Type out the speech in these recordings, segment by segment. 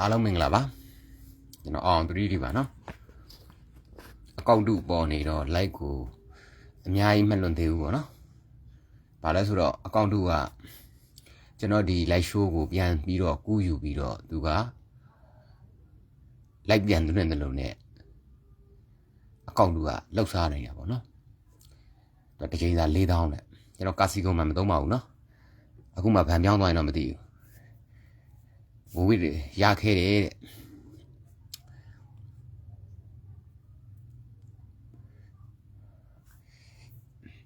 အားလုံးမင်္ဂလာပါကျွန်တော်အောင်3 D ပါနော်အကောင့်တုပေါ်နေတော့ like ကိုအများကြီးမလွန်သေးဘူးပေါ့နော်ဘာလဲဆိုတော့အကောင့်တုကကျွန်တော်ဒီ live show ကိုပြန်ပြီးတော့ကူးယူပြီးတော့သူက like ပြန်သွင်းတယ်လို့ ਨੇ အကောင့်တုကလောက်စားနေတာပေါ့နော်တော့တစ်ချိန်စာ4000နဲ့ကျွန်တော်ကာစီကုန်းမှမသုံးပါဘူးနော်အခုမှဗန်ပြောင်းသွားရင်တော့မသိဘူး ဝိဝိတွေရခဲ့တယ်တဲ့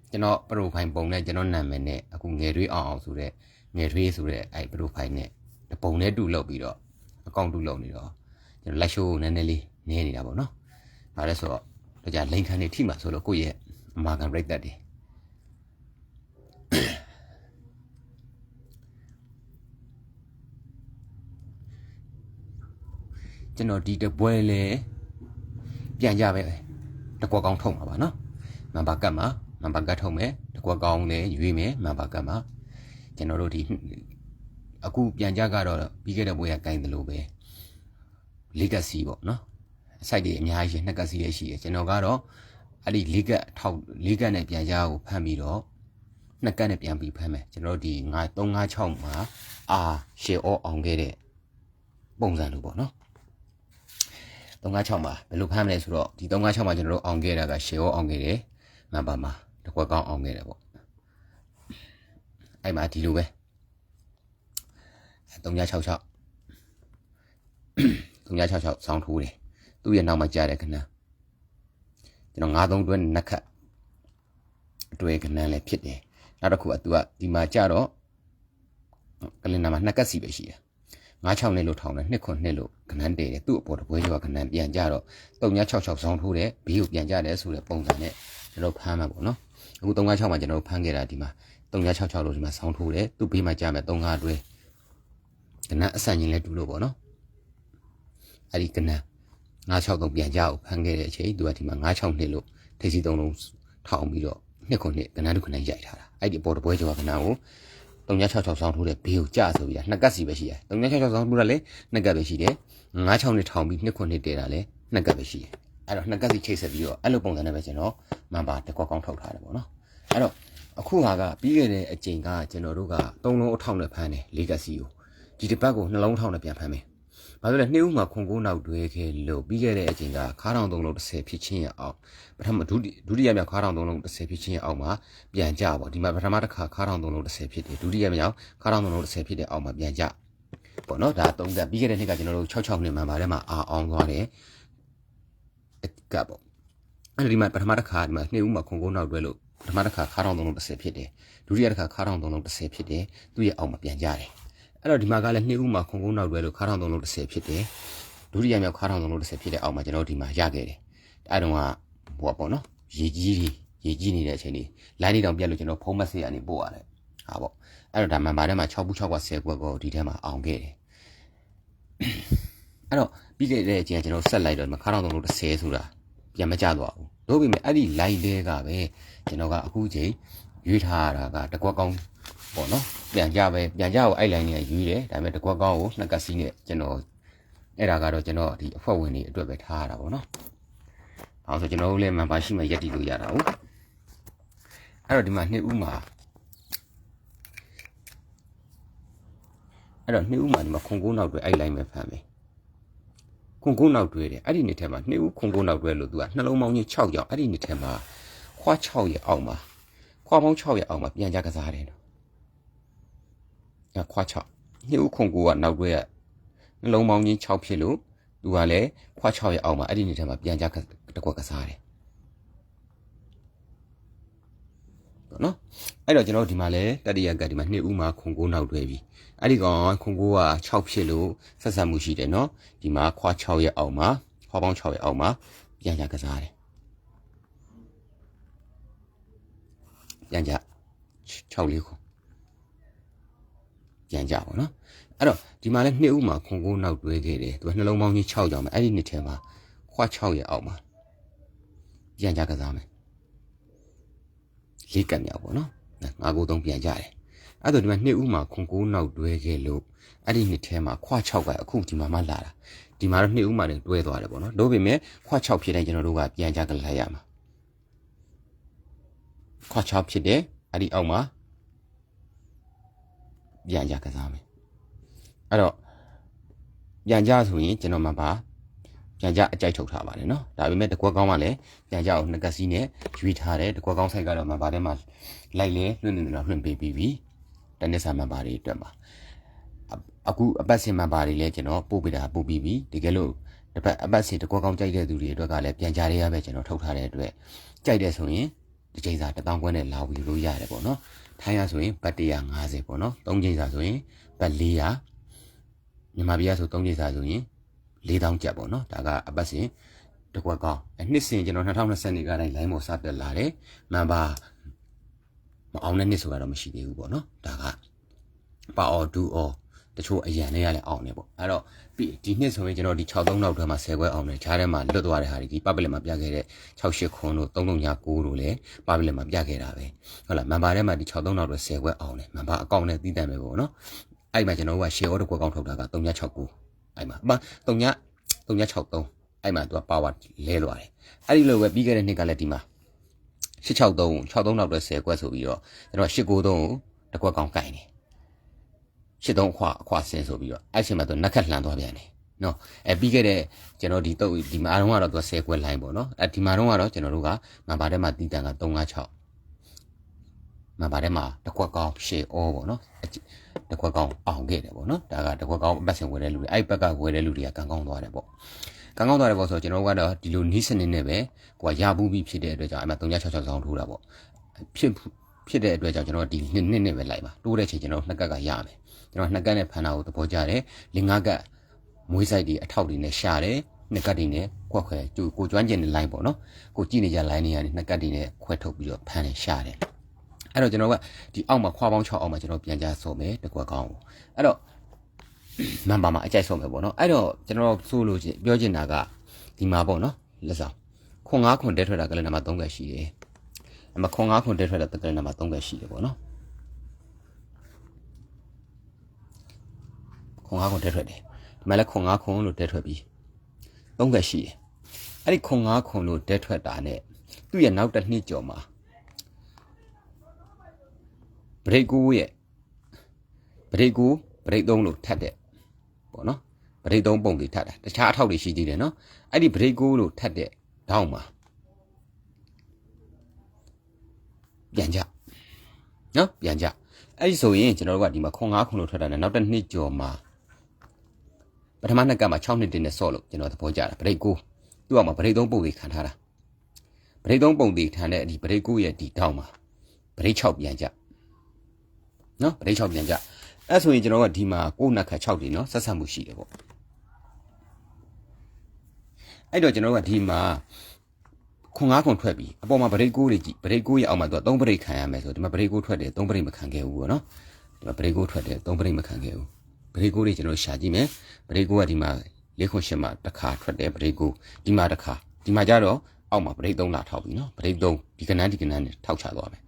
ကျွန်တော်ပရိုဖိုင်ပုံနဲ့ကျွန်တော်နာမည်နဲ့အခုငယ်တွေးအောင်အောင်ဆိုတဲ့ငယ်တွေးဆိုတဲ့အဲ့ပရိုဖိုင်နဲ့တပုံနဲ့တူလောက်ပြီးတော့အကောင့်တူလောက်နေတော့ကျွန်တော်လက်ရှိုးကိုနည်းနည်းလေးနည်းနေတာပေါ့နော်။ဒါလည်းဆိုတော့ဒါကြလိန်ခံနေထိမှာဆိုလို့ကိုယ့်ရဲ့အမာခံပြိတ်သက်တ ကျွန်တော်ဒီတပွဲလဲပြန်ကြပဲတကွက်ကောင်းထုံမှာပါနော်မန်ပါကတ်မှာမန်ပါကတ်ထုံမယ်တကွက်ကောင်းလဲရွေးမယ်မန်ပါကတ်မှာကျွန်တော်တို့ဒီအခုပြန်ကြကတော့ပြီးခဲ့တဲ့ပွဲကကင်တယ်လို့ပဲလေးကစီပေါ့နော်အစိုက်တွေအများကြီးနှစ်ကစီလည်းရှိတယ်ကျွန်တော်ကတော့အဲ့ဒီလေးကထောက်လေးကနဲ့ပြန်ကြကိုဖမ်းပြီးတော့နှစ်ကနဲ့ပြန်ပြီးဖမ်းမယ်ကျွန်တော်ဒီ9 356မှာအာရှေအောအောင်ခဲ့တဲ့ပုံစံလိုပေါ့နော် 356မှာဘယ်လိုဖမ်းမလဲဆိုတော့ဒီ356မှာကျွန်တော်တို့အောင်ခဲ့တာကရှေရောအောင်ခဲ့တယ်မန်ပါမှာတကွက်ကောင်းအောင်ခဲ့တယ်ပေါ့အဲ့မှာဒီလိုပဲ366 366ဆောင်းထိုးတယ်သူ့ရဲ့နောက်မှာကြားတယ်ခဏကျွန်တော်93တွဲနှစ်ခတ်အတွဲခဏလည်းဖြစ်တယ်နောက်တစ်ခုကသူကဒီမှာကြတော့ကလင်နာမှာနှစ်ကတ်စီပဲရှိတယ် 96နှစ်လို့ထောင်းတယ်2ခွနှစ်လို့ခဏန်းတည်တယ်သူ့အပေါ်တပွဲကျော်ခဏန်းပြန်ကြတော့3966ဆောင်းထိုးတယ်ဘေးကိုပြန်ကြတယ်ဆိုတဲ့ပုံစံနဲ့ကျွန်တော်ဖမ်းမှာပေါ့နော်အခု396မှာကျွန်တော်ဖမ်းခဲ့တာဒီမှာ3966လို့ဒီမှာဆောင်းထိုးတယ်သူ့ဘေးမှာကြမယ်35တွဲခဏအဆန်ချင်းလဲတူလို့ပေါ့နော်အဲ့ဒီကနန်း963ပြန်ကြအောင်ဖမ်းခဲ့တဲ့အချိန်သူကဒီမှာ96နှစ်လို့ထိစီသုံးလုံးထောင်းပြီးတော့နှစ်ခုနှစ်ကနန်းတစ်ခုနဲ့ရိုက်ထားတာအဲ့ဒီအပေါ်တပွဲကျော်ကနန်းကို 3966ဆောင်းထိုးတဲ့ဘေးကိုကြဆိုပြီးတာနှစ်ကတ်စီပဲရှိတယ်3966ဆောင်းထိုးတာလည်းနှစ်ကတ်ပဲရှိတယ်96နှစ်ထောင်ပြီးနှစ်ခုနှစ်တည်တာလည်းနှစ်ကတ်ပဲရှိတယ်အဲ့တော့နှစ်ကတ်စီချိတ်ဆက်ပြီးတော့အဲ့လိုပုံစံနဲ့ပဲကျွန်တော်မန်ပါတစ်ကွက်ကောင်းထုတ်ထားတယ်ပေါ့နော်အဲ့တော့အခုဟာကပြီးခဲ့တဲ့အချိန်ကကျွန်တော်တို့က3လုံးအထောက်နဲ့ဖမ်းတယ်၄ကတ်စီကိုဒီတစ်ပတ်ကိုနှလုံးထောက်နဲ့ပြန်ဖမ်းမယ် ဘာလို့လဲနှစ်ဦးမှာခွန်ကိုးနောက်တွဲခဲ့လို့ပြီးခဲ့တဲ့အချိန်ကခါးတောင်သုံးလုံး30ဖြစ်ချင်းရအောင်ပထမဒုတိဒုတိယမြောက်ခါးတောင်သုံးလုံး30ဖြစ်ချင်းရအောင်မှာပြန်ကြပေါ့ဒီမှာပထမတစ်ခါခါးတောင်သုံးလုံး30ဖြစ်တယ်ဒုတိယမြောက်ခါးတောင်သုံးလုံး30ဖြစ်တဲ့အောင်မှာပြန်ကြပေါ့နော်ဒါသုံးသက်ပြီးခဲ့တဲ့နှစ်ကကျွန်တော်တို့66နှစ်မှန်ပါတယ်မှာအာအောင်သွားတယ်ကပေါ့အဲ့ဒီမှာပထမတစ်ခါဒီမှာနှစ်ဦးမှာခွန်ကိုးနောက်တွဲလို့ပထမတစ်ခါခါးတောင်သုံးလုံး30ဖြစ်တယ်ဒုတိယတစ်ခါခါးတောင်သုံးလုံး30ဖြစ်တယ်သူ့ရဲ့အောင်မှာပြန်ကြတယ် အဲ့တော့ဒီမှာကလည်းနှစ်ဦးမှာခုံကုန်းနောက်တွဲလို့ခါထောင်သုံးလုံး30ဖြစ်တယ်ဒုတိယမြောက်ခါထောင်သုံးလုံး30ဖြစ်တဲ့အောက်မှာကျွန်တော်ဒီမှာရခဲ့တယ်အဲ့တော့ကဟိုပေါ့နော်ရေကြီးကြီးရေကြီးနေတဲ့အချိန်လေးလိုင်းလေးတောင်ပြတ်လို့ကျွန်တော်ဖုံးမဆေးရနေပို့ရတယ်ဟာပေါ့အဲ့တော့ဒါမှန်ပါထဲမှာ6ဘူး6ကွက်10ကွက်ကိုဒီထဲမှာအောင်ခဲ့တယ်အဲ့တော့ပြီးခဲ့တဲ့အချိန်ကျွန်တော်ဆက်လိုက်တော့ခါထောင်သုံးလုံး30ဆိုတာပြန်မကြတော့ဘူးတို့ပေမဲ့အဲ့ဒီ line တွေကပဲကျွန်တော်ကအခုချိန်ရွေးထားရတာကတကွက်ကောင်း ပေါ့နော်ပြန်ကြပဲပြန်ကြကိုအဲ့ line နဲ့ယူတယ်ဒါပေမဲ့တကွက်ကောင်းကိုနှစ်ကစီးနဲ့ကျွန်တော်အဲ့ဒါကတော့ကျွန်တော်ဒီအဖွဲ့ဝင်တွေအတွက်ပဲထားရတာပေါ့နော်။ဘာလို့ဆိုကျွန်တော်တို့လည်း member ရှိမှရက်တည်လို့ရတာဟုတ်။အဲ့တော့ဒီမှာနှစ်ဦးမှာအဲ့တော့နှစ်ဦးမှာဒီမှာခွန်ကိုးနောက်တွဲအဲ့ line ပဲဖမ်းမယ်။ခွန်ကိုးနောက်တွဲတယ်အဲ့ဒီနှစ်ထဲမှာနှစ်ဦးခွန်ကိုးနောက်တွဲလို့သူကနှလုံးပေါင်းကြီး6ကြောင်အဲ့ဒီနှစ်ထဲမှာခွား6ရဲ့အောက်မှာခွားပေါင်း6ရဲ့အောက်မှာပြန်ကြကစားတယ်နော်။ ခွား6နှစ်ဦးခွန်ကိုကနောက်တွဲကနှလုံးပေါင်းကြီး6ဖြစ်လို့သူကလည်းခွား6ရဲ့အောက်မှာအဲ့ဒီနေ့ထဲမှာပြန်ကြတကွက်ကစားတယ်ပေါ့နော်အဲ့တော့ကျွန်တော်ဒီမှာလဲတတိယကဒီမှာနှစ်ဦးမှာခွန်ကိုနောက်တွဲပြီအဲ့ဒီကောင်ခွန်ကိုက6ဖြစ်လို့ဆက်ဆက်မှုရှိတယ်နော်ဒီမှာခွား6ရဲ့အောက်မှာခွားပေါင်း6ရဲ့အောက်မှာပြန်ကြကစားတယ်ပြန်ကြ6လေးခွန် ပြန်ကြပါတော့အဲ့တော့ဒီမှာလဲနှစ်ဦးမှာခွန်ကိုနောက်တွဲခဲ့တယ်သူကနှလုံးပေါင်းကြီး6ကြောင်မယ်အဲ့ဒီနှစ်ထဲမှာခွား6ရဲ့အောက်မှာပြန်ကြကစားမယ်လေးကတ်မြောက်ပေါ့နော်ငါကိုသုံးပြန်ကြတယ်အဲ့တော့ဒီမှာနှစ်ဦးမှာခွန်ကိုးနောက်တွဲခဲ့လို့အဲ့ဒီနှစ်ထဲမှာခွာ6ကအခုဒီမှာမှလာတာဒီမှာတော့နှစ်ဦးမှာတွဲသွားတယ်ပေါ့နော်တို့ပေမဲ့ခွာ6ဖြစ်တဲ့ကျွန်တော်တို့ကပြန်ကြကလိုက်ရမှာခွာ6ဖြစ်တယ်အဲ့ဒီအောက်မှာ ပြန်ကြကစားမယ်အဲ့တော့ပြန်ကြဆိုရင်ကျွန်တော်မှပါပြန်ကြအကြိုက်ထုတ်ထားပါတယ်နော်ဒါပေမဲ့တကွက်ကောင်းမှလည်းပြန်ကြအောင်နှစ်ကစီးနဲ့ရွေးထားတယ်တကွက်ကောင်းဆိုင်ကတော့မှပါထဲမှာလိုက်လဲလွှင့်နေတော့လွှင့်ပေးပြီးပြီတနစ်ဆာမှပါတွေအတွက်မှာအခုအပတ်စင်မှပါတွေလည်းကျွန်တော်ပို့ပေးတာပို့ပြီးပြီတကယ်လို့တစ်ပတ်အပတ်စင်တကွက်ကောင်းကြိုက်တဲ့သူတွေအတွက်ကလည်းပြန်ကြရရပဲကျွန်တော်ထုတ်ထားတဲ့အတွက်ကြိုက်တယ်ဆိုရင်ဒီချိန်စာ1000ခွဲနဲ့လာဝီလို့ရတယ်ပေါ့နော် ထိုင်းရဆိုရင်ဘတ်150ပေါ့နော်3ချိန်စာဆိုရင်ဘတ်400မြန်မာပြည်ကဆို3ချိန်စာဆိုရင်4000ကျပ်ပေါ့နော်ဒါကအပတ်စဉ်တကွက်ကောင်းအနှစ်စဉ်ကျွန်တော်2020နှစ်ကတိုင်း line ပေါ်စတက်လာတယ်မန်ပါမအောင်တဲ့နှစ်ဆိုတော့မရှိသေးဘူးပေါ့နော်ဒါကပါအော်ဒူအော် တချို့အရန်တွေကလည်းအောင်နေပေါ့အဲ့တော့ပြီးဒီနှစ်ဆိုရင်ကျွန်တော်ဒီ63နောက်ထဲမှာ10ခွဲအောင်တယ်ခြားထဲမှာလွတ်သွားတဲ့ဟာတွေဒီပပလက်မှာပြခဲ့တဲ့68ခွန်းတို့339တို့လည်းပပလက်မှာပြခဲ့တာပဲဟုတ်လားမန်ပါထဲမှာဒီ63နောက်တွေ10ခွဲအောင်တယ်မန်ပါအကောင့်နဲ့တည်တံ့ပဲပေါ့နော်အဲ့မှာကျွန်တော်က share order ကွက်ကောင်းထုတ်တာက369အဲ့မှာအမ3 363အဲ့မှာသူက power လဲလွားတယ်အဲ့ဒီလိုပဲပြီးခဲ့တဲ့နှစ်ကလည်းဒီမှာ663 63နောက်တော့10ကွက်ဆိုပြီးတော့ကျွန်တော်893ကိုတစ်ကွက်ကောင်းကင်တယ် 83အခွာအခွာဆင်းဆိုပြီးတော့အဲ့ချိန်မှာသူနက်ခတ်လှန်သွားပြန်တယ်နော်အဲပြီးခဲ့တဲ့ကျွန်တော်ဒီတော့ဒီမှာတော့ကတော့သူ10ကွက်လိုင်းပေါ့နော်အဲဒီမှာတော့ကတော့ကျွန်တော်တို့ကမန်ပါထဲမှာတီးတန်က356မန်ပါထဲမှာတစ်ကွက်ကောင်းရှေအောပေါ့နော်တကွက်ကောင်းအောင်ခဲ့တယ်ပေါ့နော်ဒါကတကွက်ကောင်းအပတ်စဉ်ဝယ်တဲ့လူတွေအဲ့ဘက်ကဝယ်တဲ့လူတွေကကံကောင်းသွားတယ်ပေါ့ကံကောင်းသွားတယ်ပေါ့ဆိုတော့ကျွန်တော်တို့ကတော့ဒီလိုနီးစနစ်နဲ့ပဲကိုကရဘူးပြီးဖြစ်တဲ့အတွက်ကြောင့်အဲ့မှာ366ဆောင်ထိုးတာပေါ့ဖြစ် ဖြစ်တဲ့အတွက်ကြောင့်ကျွန်တော်ဒီနှစ်နှစ်နဲ့ပဲလိုက်ပါတိုးတဲ့ချိန်ကျွန်တော်နှစ်ကက်ကရမယ်ကျွန်တော်နှစ်ကက်နဲ့ဖန်တာကိုသဘောကျတယ်လင်္ကာကက်မွေးဆိုင်ဒီအထောက်တွေနဲ့ရှာတယ်နှစ်ကတ်တွေနဲ့ခွက်ခွဲကျကိုကျွမ်းကျင်တဲ့ line ပေါ့နော်ကိုကြည့်နေကြ line တွေကနေနှစ်ကတ်တွေနဲ့ခွဲထုတ်ပြီးတော့ဖန်တယ်ရှာတယ်အဲ့တော့ကျွန်တော်ကဒီအောက်မှာခွာပေါင်း6အောက်မှာကျွန်တော်ပြန်ကြဆိုမယ်တကွက်ကောင်းအဲ့တော့နံပါတ်မှာအကြိုက်ဆုံးပဲပေါ့နော်အဲ့တော့ကျွန်တော်ဆိုလို့ချင်းပြောချင်တာကဒီမှာပေါ့နော်လက်ဆောင်ခွန်9ခွန်တဲထွက်တာကလည်းနံပါတ်3ကရှိတယ် အမခွန်9ခွန်တဲထွက်တာကလည်းနံပါတ်3ကရှိတယ်ပေါ့နော်ခွန်9ခွန်တဲထွက်တယ်ဒီမှာလည်းခွန်9ခွန်လို့တဲထွက်ပြီး3ကရှိတယ်အဲ့ဒီခွန်9ခွန်လို့တဲထွက်တာ ਨੇ သူ့ရဲ့နောက်တစ်နှစ်ကျော်မှာဘရိတ်ကူရဲ့ဘရိတ်ကူဘရိတ်သုံးလို့ထပ်တဲ့ပေါ့နော်ဘရိတ်သုံးပုံတွေထပ်တာတခြားအထောက်တွေရှိသေးတယ်နော်အဲ့ဒီဘရိတ်ကူလို့ထပ်တဲ့တောင်းမှာ ပြန်ကြနော်ပြန်ကြအဲ့ဒီဆိုရင်ကျွန်တော်တို့ကဒီမှာခွန်9ခွန်လို့ထွက်တာနဲ့နောက်တစ်နှစ်ကျော်မှာပထမနှစ်ကမှာ6နှစ်တင်နဲ့ဆော့လို့ကျွန်တော်သဘောကျတာဗရိတ်ကိုသူ့အောင်မှာဗရိတ်သုံးပုံတွေခံထားတာဗရိတ်သုံးပုံတွေခံတဲ့ဒီဗရိတ်ကိုရဲ့ဒီတောင်းမှာဗရိတ်6ပြန်ကြနော်ဗရိတ်6ပြန်ကြအဲ့ဆိုရင်ကျွန်တော်ကဒီမှာကိုနက်ခတ်6တွေနော်ဆက်ဆက်မှုရှိတယ်ပေါ့အဲ့တော့ကျွန်တော်ကဒီမှာ ခွန်9ခွန်ထွက်ပြီအပေါ်မှာဗရိတ်ကိုတွေကြည့်ဗရိတ်ကိုရဲ့အောက်မှာသူက3ဗရိတ်ခံရမယ်ဆိုဒီမှာဗရိတ်ကိုထွက်တယ်3ဗရိတ်မခံခဲ့ဘူးပေါ့နော်ဒီမှာဗရိတ်ကိုထွက်တယ်3ဗရိတ်မခံခဲ့ဘူးဗရိတ်ကိုတွေကျွန်တော်ရှာကြည့်မယ်ဗရိတ်ကိုကဒီမှာလေးခွန်ရှင်းမှာတစ်ခါထွက်တယ်ဗရိတ်ကိုဒီမှာတစ်ခါဒီမှာကျတော့အောက်မှာဗရိတ်3လာထောက်ပြီနော်ဗရိတ်3ဒီကနန်းဒီကနန်းနဲ့ထောက်ချသွားမယ်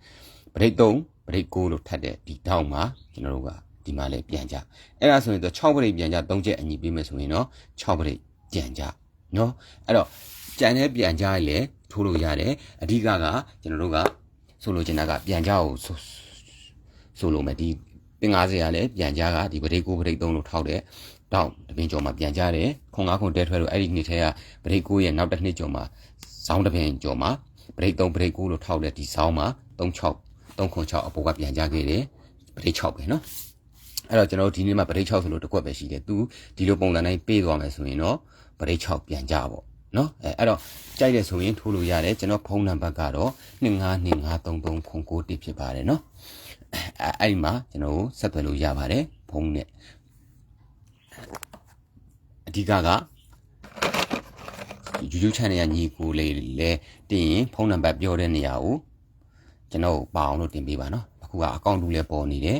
ဗရိတ်3ဗရိတ်6လို့ထပ်တဲ့ဒီတောင်းမှာကျွန်တော်တို့ကဒီမှာလည်းပြန်ကြအဲ့ဒါဆိုရင်တော့6ဗရိတ်ပြန်ကြ3ချက်အညီပေးမယ်ဆိုရင်တော့6ဗရိတ်ပြန်ကြနော်အဲ့တော့ ကြံတဲ့ပြန်ကြရလေထိုးလို့ရတယ်အဓိကကကျွန်တော်တို့ကဆိုလိုချင်တာကပြန်ကြကိုဆိုလိုမယ်ဒီပင်90ရလဲပြန်ကြကဒီဗရိတ်9ဗရိတ်3လို့ထောက်တဲ့တောင်းတပင်ကျော်မှာပြန်ကြတယ်ခွန်9ခွန်တဲထွဲလို့အဲ့ဒီနှစ်ထဲကဗရိတ်9ရဲ့နောက်တစ်နှစ်ကျော်မှာဇောင်းတပင်ကျော်မှာဗရိတ်3ဗရိတ်9လို့ထောက်တဲ့ဒီဇောင်းမှာ36 306အပေါ်ကပြန်ကြခဲ့တယ်ဗရိတ်6ပဲเนาะအဲ့တော့ကျွန်တော်တို့ဒီနေ့မှာဗရိတ်6ဆိုလို့တစ်ကွက်ပဲရှိတယ်သူဒီလိုပုံစံတိုင်းပေးသွားမယ်ဆိုရင်တော့ဗရိတ်6ပြန်ကြပေါ့ နော်အဲအဲ့တော့ကြိုက်တယ်ဆိုရင်ထိုးလို့ရတယ်ကျွန်တော်ဖုန်းနံပါတ်ကတော့29253309ဖြစ်ပါတယ်နော်အဲအဲ့ဒီမှာကျွန်တော်ဆက်သွယ်လို့ရပါတယ်ဖုန်းနဲ့အဓိကက YouTube channel ရညီကိုလေးလဲတင်ရင်ဖုန်းနံပါတ်ပြောတဲ့နေရာကိုကျွန်တော်ပါအောင်လို့တင်ပေးပါနော်အခုကအကောင့်တူလည်းပေါ်နေတယ်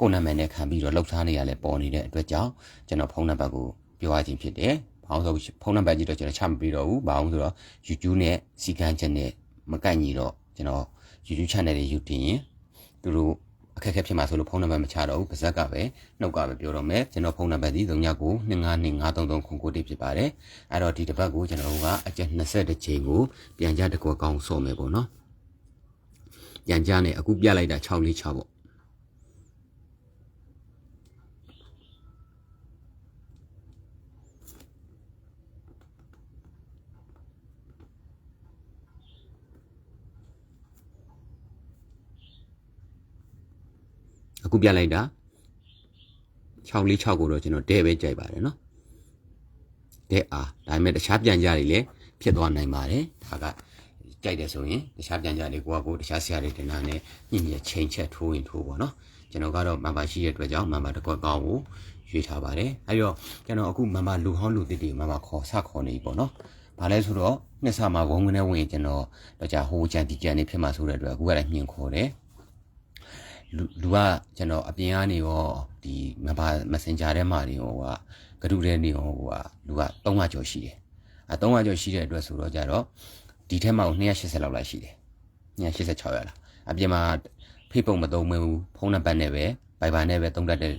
ကိုနာမည်နဲ့ခံပြီးတော့လှုပ်ရှားနေရလဲပေါ်နေတဲ့အတွက်ကြောင့်ကျွန်တော်ဖုန်းနံပါတ်ကိုပြောရခြင်းဖြစ်တယ် ဘာလို့ဆိုဖုန်းနံပါတ်ကြီးတော့ကျွန်တော်ချမပေးတော့ဘူးဘာလို့ဆိုတော့ YouTube နဲ့စီကန်းချက်နဲ့မကန့်ညီတော့ကျွန်တော် YouTube channel တွေယူတင်ရင်သူတို့အခက်အခဲဖြစ်မှာဆိုလို့ဖုန်းနံပါတ်မချတော့ဘူးပါဇက်ကပဲနှုတ်ကပဲပြောတော့မယ်ကျွန်တော်ဖုန်းနံပါတ်ဒီ3992533933ခုကိုတိဖြစ်ပါတယ်အဲ့တော့ဒီတစ်ပတ်ကိုကျွန်တော်တို့ကအကျက်20ချိန်ကိုပြန်ကြတကွကောင်းဆော့မယ်ပေါ့နော်ပြန်ကြနဲ့အခုပြလိုက်တာ646ပေါ့ အခုပြလိုက်တာ646ကိုတော့ကျွန်တော်တဲ့ပဲကြိုက်ပါတယ်နော်တဲ့အားဒါပေမဲ့တခြားပြန်ကြတွေလည်းဖြစ်သွားနိုင်ပါတယ်ဒါကကြိုက်တယ်ဆိုရင်တခြားပြန်ကြတွေကိုကကိုတခြားဆရာတွေတင်တာနဲ့ညင်ညက်ချိန်ချက်ထိုးရင်ထိုးပေါ့နော်ကျွန်တော်ကတော့မန်ပါရှိတဲ့အတွက်ကြောင့်မန်ပါတစ်ခွက်ကောင်းကိုရွေးထားပါတယ်အဲဒီတော့ကျွန်တော်အခုမန်ပါလူဟောင်းလူသစ်တွေမန်ပါခေါ်ဆခေါ်နေပြီပေါ့နော်ဘာလဲဆိုတော့နှစ်ဆမှာဝုန်းကနေဝင်ကျွန်တော်တော့ကြာဟိုကြံတီကြံနေဖြစ်မှာဆိုတဲ့အတွက်အခုကလည်းမြင်ခေါ်တယ် လူလူကကျွန်တော်အပြင်ကနေရောဒီမဘာ messenger ထဲမှာနေရောဟိုကဂရုထဲနေရောဟိုကလူက300ကျော်ရှိတယ်အဲ300ကျော်ရှိတဲ့အတွက်ဆိုတော့ကြတော့ဒီထဲမှာ280လောက်လာရှိတယ်286ရလားအပြင်မှာ Facebook မသုံးဘူးဖုန်းနံပါတ်နဲ့ပဲ Viber နဲ့ပဲသုံးတတ်တဲ့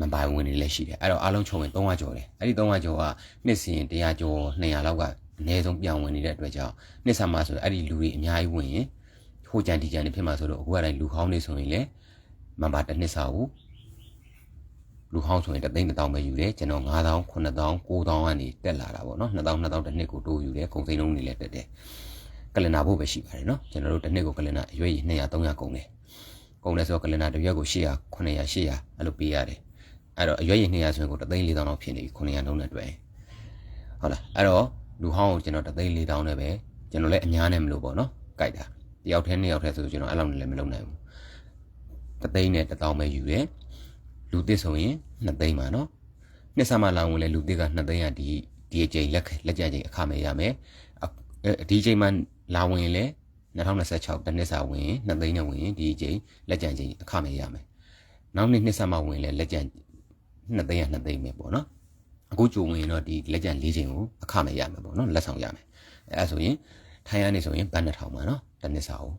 မပိုင်ဝင်နေလည်းရှိတယ်အဲ့တော့အားလုံးချုံရင်300ကျော်တယ်အဲ့ဒီ300ကျော်ကနှစ်စဉ်100ကျော်200လောက်ကအနည်းဆုံးပြောင်းဝင်နေတဲ့အတွက်ကြောင့်နှစ်ဆာမှာဆိုအဲ့ဒီလူတွေအများကြီးဝင်ရင် ဟိုကြံတီကြံနေဖြစ်မှာဆိုတော့အခုကတိုင်းလူဟောင်းနေဆိုရင်လည်းမဘာတစ်နှစ်စာကိုလူဟောင်းဆိုရင်တသိန်းတောင်ပဲယူတယ်ကျွန်တော်9000 9000 9000ကနေတက်လာတာပေါ့နော်2000 2000တစ်နှစ်ကိုတိုးယူတယ်ကုန်စိမ်းလုံးတွေလည်းတက်တယ်ကလင်နာဖို့ပဲရှိပါတယ်နော်ကျွန်တော်တို့တစ်နှစ်ကိုကလင်နာအရွယ်ကြီး200 300ကုန်တယ်ကုန်တယ်ဆိုတော့ကလင်နာတစ်ရွက်ကို800 900 800အဲ့လိုပေးရတယ်အဲ့တော့အရွယ်ရည်200ဆိုရင်ကို3သိန်း4000လောက်ဖြစ်နေပြီ900လုံးနဲ့တွေ့ဟုတ်လားအဲ့တော့လူဟောင်းကိုကျွန်တော်3သိန်း4000နဲ့ပဲကျွန်တော်လည်းအများနဲ့မလို့ပေါ့နော်ကြိုက်တာ တယောက်တည်းနှစ်ယောက်တည်းဆိုကျွန်တော်အဲ့လောက်နဲ့လည်းမလုပ်နိုင်ဘူး3သိန်းနဲ့1000ပဲယူတယ်လူသစ်ဆိုရင်2သိန်းပါနော်နှစ်ဆမှလောင်ဝင်လဲလူသစ်က2သိန်းကဒီဒီအချိန်လက်လက်ကျချိန်အခမဲ့ရမယ်ဒီအချိန်မှလာဝင်လဲ2026တနှစ်စာဝင်2သိန်းနဲ့ဝင်ဒီအချိန်လက်ကျန်ချိန်အခမဲ့ရမယ်နောက်နှစ်နှစ်ဆမှဝင်လဲလက်ကျန်2သိန်းရ2သိန်းပဲပေါ့နော်အခုကြုံဝင်တော့ဒီလက်ကျန်၄ချိန်ကိုအခမဲ့ရမယ်ပေါ့နော်လက်ဆောင်ရမယ်အဲဒါဆိုရင်ထိုင်ရနေဆိုရင်ဘတ်2000ပါနော် တစ်နှစ်စာကို